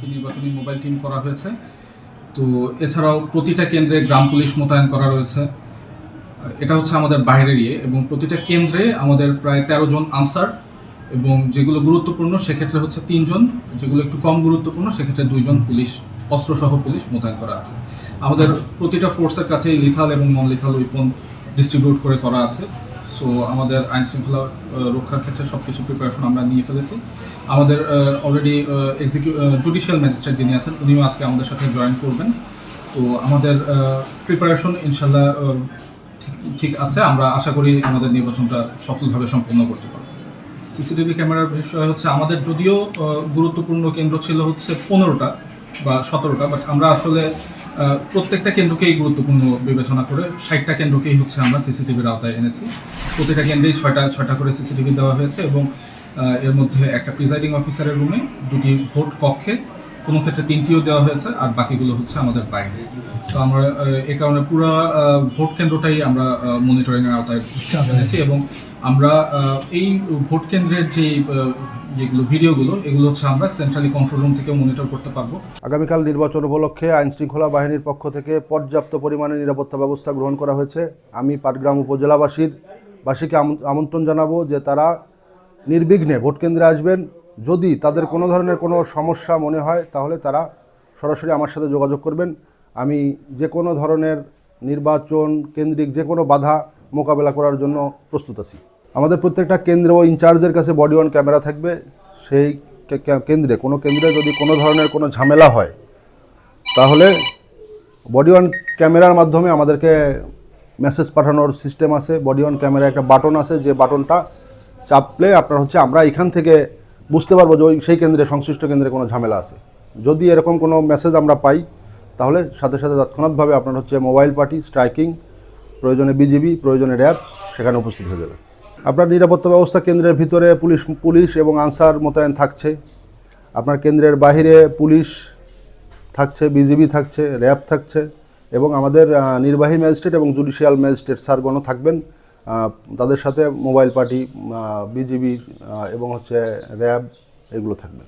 সাতটি নির্বাচনী mobile team করা হয়েছে। তো এছাড়াও প্রতিটা কেন্দ্রে গ্রাম পুলিশ মোতায়েন করা রয়েছে। এটা হচ্ছে আমাদের বাইরের ইয়ে এবং প্রতিটা কেন্দ্রে আমাদের প্রায় তেরো জন আনসার এবং যেগুলো গুরুত্বপূর্ণ সেক্ষেত্রে হচ্ছে তিনজন যেগুলো একটু কম গুরুত্বপূর্ণ সেক্ষেত্রে দুইজন পুলিশ, অস্ত্রসহ পুলিশ মোতায়েন করা আছে। আমাদের প্রতিটা ফোর্সের কাছেই লিথাল এবং নন লিথাল উইপন ডিস্ট্রিবিউট করে করা আছে। সো আমাদের আইন শৃঙ্খলা রক্ষার ক্ষেত্রে সব কিছু প্রিপারেশন আমরা নিয়ে ফেলেছি। আমাদের অলরেডি এক্সিকিউ জুডিশিয়াল ম্যাজিস্ট্রেট যিনি আছেন, উনিও আজকে আমাদের সাথে জয়েন করবেন। তো আমাদের প্রিপারেশন ইনশাল্লাহ ঠিক আছে। আমরা আশা করি আমাদের নির্বাচনটা সফলভাবে সম্পন্ন করতে পারব। সিসিটিভি ক্যামেরার বিষয় হচ্ছে, আমাদের যদিও গুরুত্বপূর্ণ কেন্দ্র ছিল হচ্ছে পনেরোটা বা সতেরোটা বাট আমরা আসলে প্রত্যেকটা কেন্দ্রকেই গুরুত্বপূর্ণ বিবেচনা করে ষাটটা কেন্দ্রকেই হচ্ছে আমরা সিসিটিভির আওতায় এনেছি। প্রতিটা কেন্দ্রেই ছয়টা ছয়টা করে সিসিটিভি দেওয়া হয়েছে এবং এর মধ্যে একটা প্রিজাইডিং অফিসারের রুমে দুটি ভোট কক্ষে কোনো ক্ষেত্রে তিনটিও দেওয়া হয়েছে, আর বাকিগুলো হচ্ছে আমাদের বাইরে। তো আমরা এ কারণে পুরো ভোট কেন্দ্রটাই আমরা মনিটরিং এর আওতায় এনেছি এবং আমরা এই ভোট কেন্দ্রের যে যেগুলো ভিডিওগুলো, এগুলো হচ্ছে আমরা সেন্ট্রালি কন্ট্রোল রুম থেকেও মনিটর করতে পারব। আগামীকাল নির্বাচন উপলক্ষে আইন শৃঙ্খলা বাহিনীর পক্ষ থেকে পর্যাপ্ত পরিমাণে নিরাপত্তা ব্যবস্থা গ্রহণ করা হয়েছে। আমি পাটগ্রাম উপজেলাবাসীর বাসীকে আমন্ত্রণ জানাব যে তারা নির্বিঘ্নে ভোট কেন্দ্রে আসবেন। যদি তাদের কোনো ধরনের কোনো সমস্যা মনে হয়, তাহলে তারা সরাসরি আমার সাথে যোগাযোগ করবেন। আমি যে কোনো ধরনের নির্বাচন কেন্দ্রিক যে কোনো বাধা মোকাবেলা করার জন্য প্রস্তুত আছি। আমাদের প্রত্যেকটা কেন্দ্র ও ইনচার্জের কাছে বডি অন ক্যামেরা থাকবে। সেই কেন্দ্রে, কোনো কেন্দ্রে যদি কোনো ধরনের কোনো ঝামেলা হয়, তাহলে বডি অন ক্যামেরার মাধ্যমে আমাদেরকে মেসেজ পাঠানোর সিস্টেম আছে। বডি অন ক্যামেরা একটা বাটন আছে, যে বাটনটা চাপলে আপনার হচ্ছে, আমরা এখান থেকে বুঝতে পারব যে ওই সেই কেন্দ্রে, সংশ্লিষ্ট কেন্দ্রে কোনো ঝামেলা আছে। যদি এরকম কোনো মেসেজ আমরা পাই, তাহলে সাথে সাথে তৎক্ষণাৎভাবে আপনার হচ্ছে মোবাইল পার্টি স্ট্রাইকিং প্রয়োজনে বিজিবি প্রয়োজনে র্যাব সেখানে উপস্থিত হয়ে যাবে। আপনার নিরাপত্তা ব্যবস্থা কেন্দ্রের ভিতরে পুলিশ পুলিশ এবং আনসার মোতায়েন থাকছে। আপনার কেন্দ্রের বাইরে পুলিশ থাকছে বিজিবি থাকছে র্যাব থাকছে এবং আমাদের নির্বাহী ম্যাজিস্ট্রেট এবং জুডিশিয়াল ম্যাজিস্ট্রেট স্যারগণও থাকবেন। তাদের সাথে মোবাইল পার্টি বিজিবি এবং হচ্ছে র্যাব এগুলো থাকবে।